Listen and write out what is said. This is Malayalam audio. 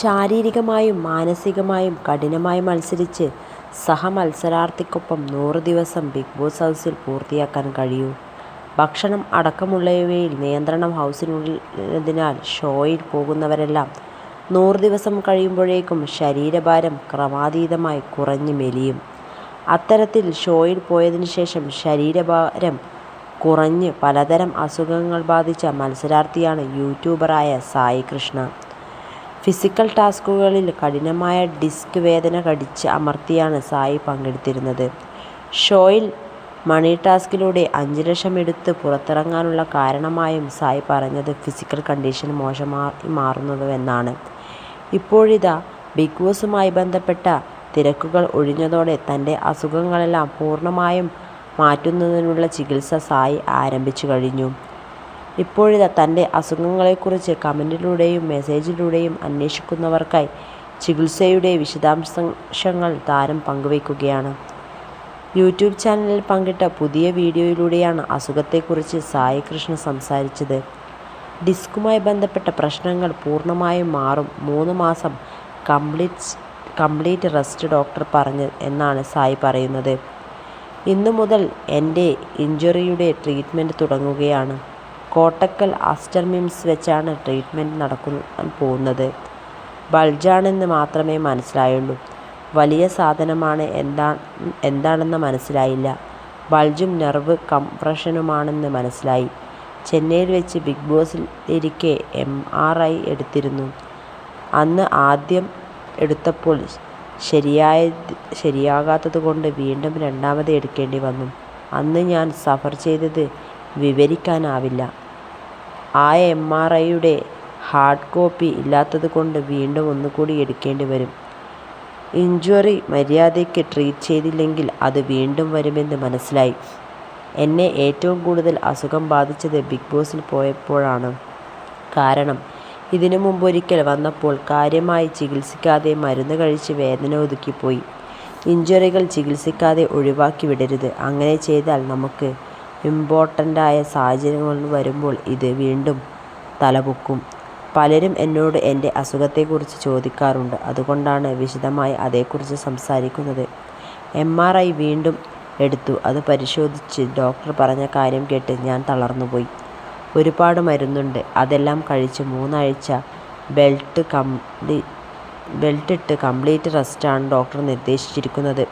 ശാരീരികമായും മാനസികമായും കഠിനമായി മത്സരിച്ച് സഹമത്സരാർത്ഥിക്കൊപ്പം നൂറ് ദിവസം ബിഗ് ബോസ് ഹൗസിൽ പൂർത്തിയാക്കാൻ കഴിയൂ. ഭക്ഷണം അടക്കമുള്ളവയിൽ നിയന്ത്രണം ഹൗസിനുള്ളതിനാൽ ഷോയിൽ പോകുന്നവരെല്ലാം നൂറ് ദിവസം കഴിയുമ്പോഴേക്കും ശരീരഭാരം ക്രമാതീതമായി കുറഞ്ഞ് മെലിയും. അത്തരത്തിൽ ഷോയിൽ പോയതിന് ശേഷം ശരീരഭാരം കുറഞ്ഞ് പലതരം അസുഖങ്ങൾ ബാധിച്ച മത്സരാർത്ഥിയാണ് യൂട്യൂബറായ സായി കൃഷ്ണ. ഫിസിക്കൽ ടാസ്കുകളിൽ കഠിനമായ ഡിസ്ക് വേദന കടിച്ച് അമർത്തിയാണ് സായി പങ്കെടുത്തിരുന്നത്. ഷോയിൽ മണി ടാസ്കിലൂടെ അഞ്ച് ലക്ഷം എടുത്ത് പുറത്തിറങ്ങാനുള്ള കാരണമായും സായി പറഞ്ഞത് ഫിസിക്കൽ കണ്ടീഷൻ മോശമായി മാറുന്നുവെന്നാണ്. ഇപ്പോഴിതാ ബിഗ് ബോസുമായി ബന്ധപ്പെട്ട തിരക്കുകൾ ഒഴിഞ്ഞതോടെ തന്റെ അസുഖങ്ങളെല്ലാം പൂർണമായും മാറ്റുന്നതിനുള്ള ചികിത്സ സായി ആരംഭിച്ചു കഴിഞ്ഞു. ഇപ്പോഴിതാ തന്റെ അസുഖങ്ങളെക്കുറിച്ച് കമന്റിലൂടെയും മെസ്സേജിലൂടെയും അന്വേഷിക്കുന്നവർക്കായി ചികിത്സയുടെ വിശദാംശങ്ങൾ താരം പങ്കുവയ്ക്കുകയാണ് യൂട്യൂബ് ചാനലിൽ പങ്കിട്ട പുതിയ വീഡിയോയിലൂടെയാണ് അസുഖത്തെക്കുറിച്ച് സായി കൃഷ്ണ സംസാരിച്ചത്. ഡിസ്കുമായി ബന്ധപ്പെട്ട പ്രശ്നങ്ങൾ പൂർണമായും മാറും മൂന്ന് മാസം കംപ്ലീറ്റ് കംപ്ലീറ്റ് റെസ്റ്റ് ഡോക്ടർ പറഞ്ഞു എന്നാണ് സായി പറയുന്നത്. ഇന്നു മുതൽ എന്റെ ഇഞ്ചുറിയുടെ ട്രീറ്റ്മെന്റ് തുടങ്ങുകയാണ്. കോട്ടക്കൽ ആസ്റ്റർ മിംസ് വെച്ചാണ് ട്രീറ്റ്മെന്റ് നടക്കാൻ പോകുന്നത്. ബൾജാണെന്ന് മാത്രമേ മനസ്സിലായുള്ളൂ. വലിയ സാധനമാണ് എന്താ എന്താണെന്ന് മനസ്സിലായില്ല. ബൾജും നെർവ് കംപ്രഷനുമാണെന്ന് മനസ്സിലായി. ചെന്നൈയിൽ വെച്ച് ബിഗ് ബോസിൽ ഇരിക്കെ എം ആർ ഐ എടുത്തിരുന്നു. അന്ന് ആദ്യം എടുത്തപ്പോൾ ശരിയായ ശരിയാകാത്തത് കൊണ്ട് വീണ്ടും രണ്ടാമത് എടുക്കേണ്ടി വന്നു. അന്ന് ഞാൻ സഫർ ചെയ്തത് വിവരിക്കാനാവില്ല. ആ എം ആർ ഐയുടെ ഹാർഡ് കോപ്പി ഇല്ലാത്തതുകൊണ്ട് വീണ്ടും ഒന്നുകൂടി എടുക്കേണ്ടി വരും. ഇൻജ്വറി മര്യാദയ്ക്ക് ട്രീറ്റ് ചെയ്തില്ലെങ്കിൽ അത് വീണ്ടും വരുമെന്ന് മനസ്സിലായി. എന്നെ ഏറ്റവും കൂടുതൽ അസുഖം ബാധിച്ചത് ബിഗ് ബോസിൽ പോയപ്പോഴാണ്. കാരണം ഇതിനു മുമ്പൊരിക്കൽ വന്നപ്പോൾ കാര്യമായി ചികിത്സിക്കാതെ മരുന്ന് കഴിച്ച് വേദന ഒതുക്കിപ്പോയി. ഇൻജ്വറികൾ ചികിത്സിക്കാതെ ഒഴിവാക്കി വിടരുത്. അങ്ങനെ ചെയ്താൽ നമുക്ക് ഇമ്പോർട്ടന്റായ സാഹചര്യങ്ങൾ വരുമ്പോൾ ഇത് വീണ്ടും തലപൊക്കും. പലരും എന്നോട് എന്റെ അസുഖത്തെക്കുറിച്ച് ചോദിക്കാറുണ്ട്. അതുകൊണ്ടാണ് വിശദമായി അതേക്കുറിച്ച് സംസാരിക്കുന്നത്. എം ആർ ഐ വീണ്ടും എടുത്തു. അത് പരിശോധിച്ച് ഡോക്ടർ പറഞ്ഞ കാര്യം കേട്ട് ഞാൻ തളർന്നുപോയി. ഒരുപാട് മരുന്നുണ്ട്. അതെല്ലാം കഴിച്ച് മൂന്നാഴ്ച ബെൽറ്റ് ഇട്ട് കംപ്ലീറ്റ് റെസ്റ്റാണ് ഡോക്ടർ നിർദ്ദേശിച്ചിരിക്കുന്നത്.